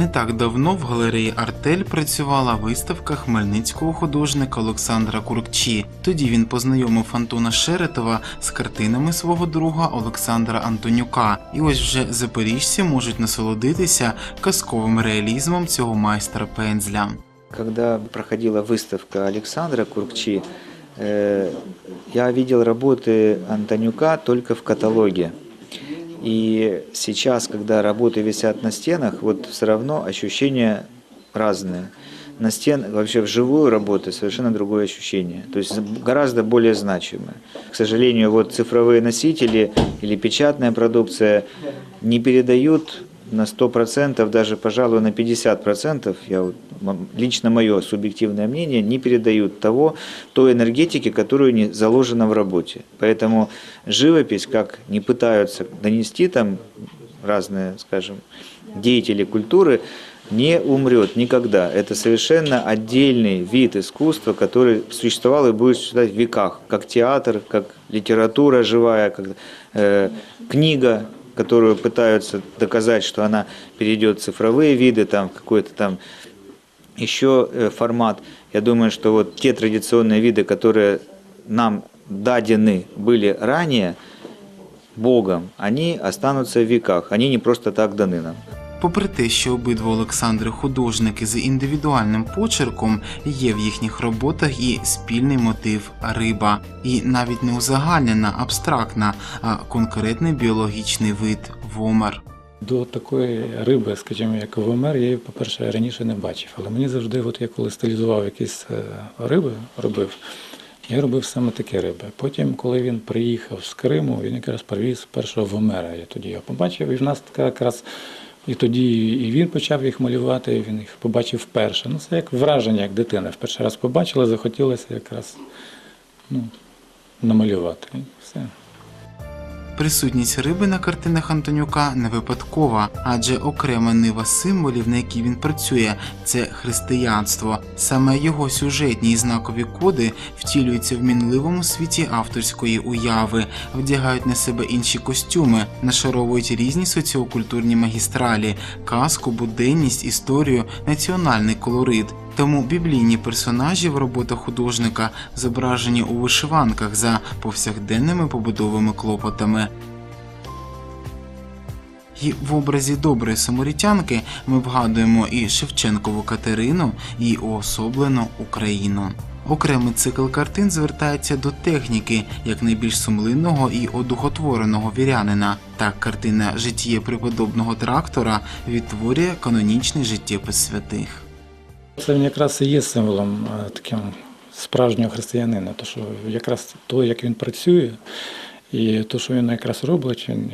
Не так давно в галереї Артель працювала виставка хмельницького художника Олександра Куркчі. Тоді він познайомив Антона Шеретова з картинами свого друга Олександра Антонюка. І ось вже запоріжці можуть насолодитися казковим реалізмом цього майстра пензля. Когда проходила выставка Александра Куркчи, э, я видел работы Антонюка только в каталоге. И сейчас, когда работы висят на стенах, вот все равно ощущения разные. На стен вообще вживую работы совершенно другое ощущение, то есть гораздо более значимое. К сожалению, вот цифровые носители или печатная продукция не передают на 100%, даже, пожалуй, на 50%, я, лично мое субъективное мнение, не передают того, той энергетики, которую не заложена в работе. Поэтому живопись, как не пытаются донести там разные, скажем, деятели культуры, не умрет никогда. Это совершенно отдельный вид искусства, который существовал и будет существовать в веках, как театр, как литература живая, как э, книга, которую пытаются доказать, что она перейдет в цифровые виды, там какой-то там еще э, формат. Я думаю, что вот те традиционные виды, которые нам дадены были ранее Богом, они останутся в веках. Они не просто так даны нам. Попри те, що обидва Олександри художники з індивідуальним почерком, є в їхніх роботах і спільний мотив риба, і навіть не узагальнена, абстрактна, а конкретний біологічний вид вомер. До такої риби, скажімо, як вомер, я її, по-перше, раніше не бачив. Але мені завжди, от я коли стилізував якісь е, риби, робив, я робив саме такі риби. Потім, коли він приїхав з Криму, він якраз привіз першого вомера. Я тоді його побачив, і в нас така якраз. І тоді і він почав їх малювати, він їх побачив вперше. Ну, це як враження, як дитина. В перший раз побачила, захотілося якраз ну, намалювати. І все. Присутність риби на картинах Антонюка не випадкова, адже окрема нива символів, на якій він працює, це християнство. Саме його сюжетні і знакові коди втілюються в мінливому світі авторської уяви, вдягають на себе інші костюми, нашаровують різні соціокультурні магістралі, казку, буденність, історію, національний колорит. Тому біблійні персонажі в роботах художника зображені у вишиванках за повсякденними побудовими клопотами. І в образі доброї самарітянки ми вгадуємо і Шевченкову Катерину, і уособлену Україну. Окремий цикл картин звертається до техніки як найбільш сумлинного і одухотвореного вірянина. Так, картина Житіє преподобного трактора відтворює канонічний життєпис святих. Це він якраз і є символом е, таким справжнього християнина, то що якраз то, як він працює, і то, що він якраз робить, він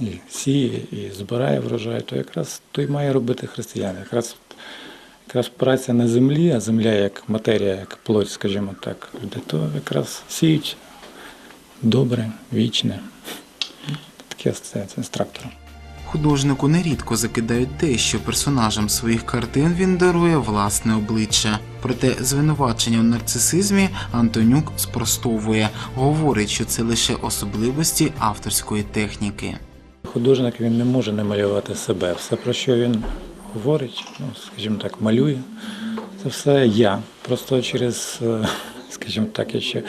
і, сіє, і збирає врожай, то якраз то й має робити християн. Якраз, якраз праця на землі, а земля як матерія, як плоть, скажімо так, люди, то якраз сіють добре, вічне. Таке асоціація з трактором. Художнику нерідко закидають те, що персонажам своїх картин він дарує власне обличчя. Проте звинувачення у нарцисизмі Антонюк спростовує, говорить, що це лише особливості авторської техніки. Художник він не може не малювати себе. Все, про що він говорить, ну, скажімо так, малює, це все я. Просто через, е, скажімо так, якщо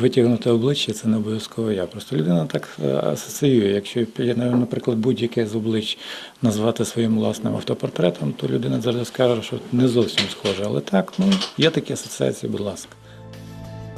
витягнути обличчя, це не обов'язково я. Просто людина так е, асоціює. Якщо я, наприклад, будь-яке з облич назвати своїм власним автопортретом, то людина завжди скаже, що не зовсім схоже. Але так, ну, є такі асоціації, будь ласка.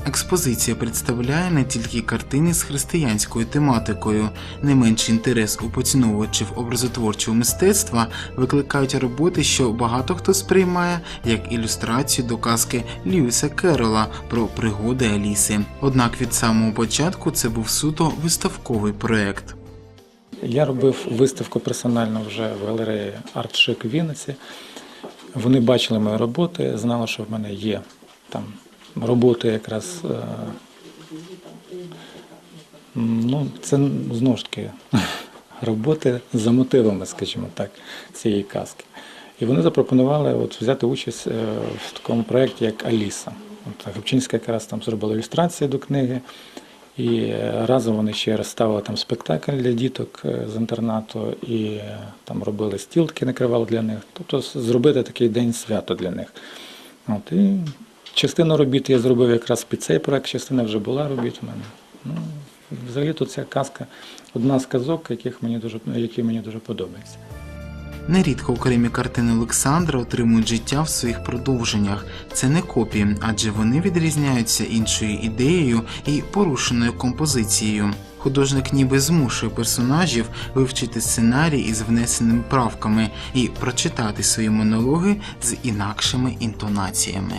Експозиція представляє не тільки картини з християнською тематикою, не менший інтерес у поціновувачів образотворчого мистецтва викликають роботи, що багато хто сприймає як ілюстрацію до казки Льюіса Керрола про пригоди Аліси. Однак від самого початку це був суто виставковий проект. Я робив виставку персонально вже в галереї Артшик в Вінниці. Вони бачили мої роботи, знали, що в мене є там роботи якраз. е, Ну, це знову ж таки роботи за мотивами, скажімо так, цієї казки. І вони запропонували от, взяти участь е, в такому проєкті, як Аліса. От якраз там зробила ілюстрації до книги. І е, разом вони ще розставили там спектакль для діток з інтернату, і там робили стіл, такий накривали для них. Тобто зробити такий день свято для них. От, і частину робіт я зробив якраз під цей проект, частина вже була робіт у мене. Ну, взагалі то ця казка одна з казок, яких мені дуже, які мені дуже подобаються. Нерідко окремі картини Олександра отримують життя в своїх продовженнях. Це не копії, адже вони відрізняються іншою ідеєю і порушеною композицією. Художник ніби змушує персонажів вивчити сценарій із внесеними правками і прочитати свої монологи з інакшими інтонаціями.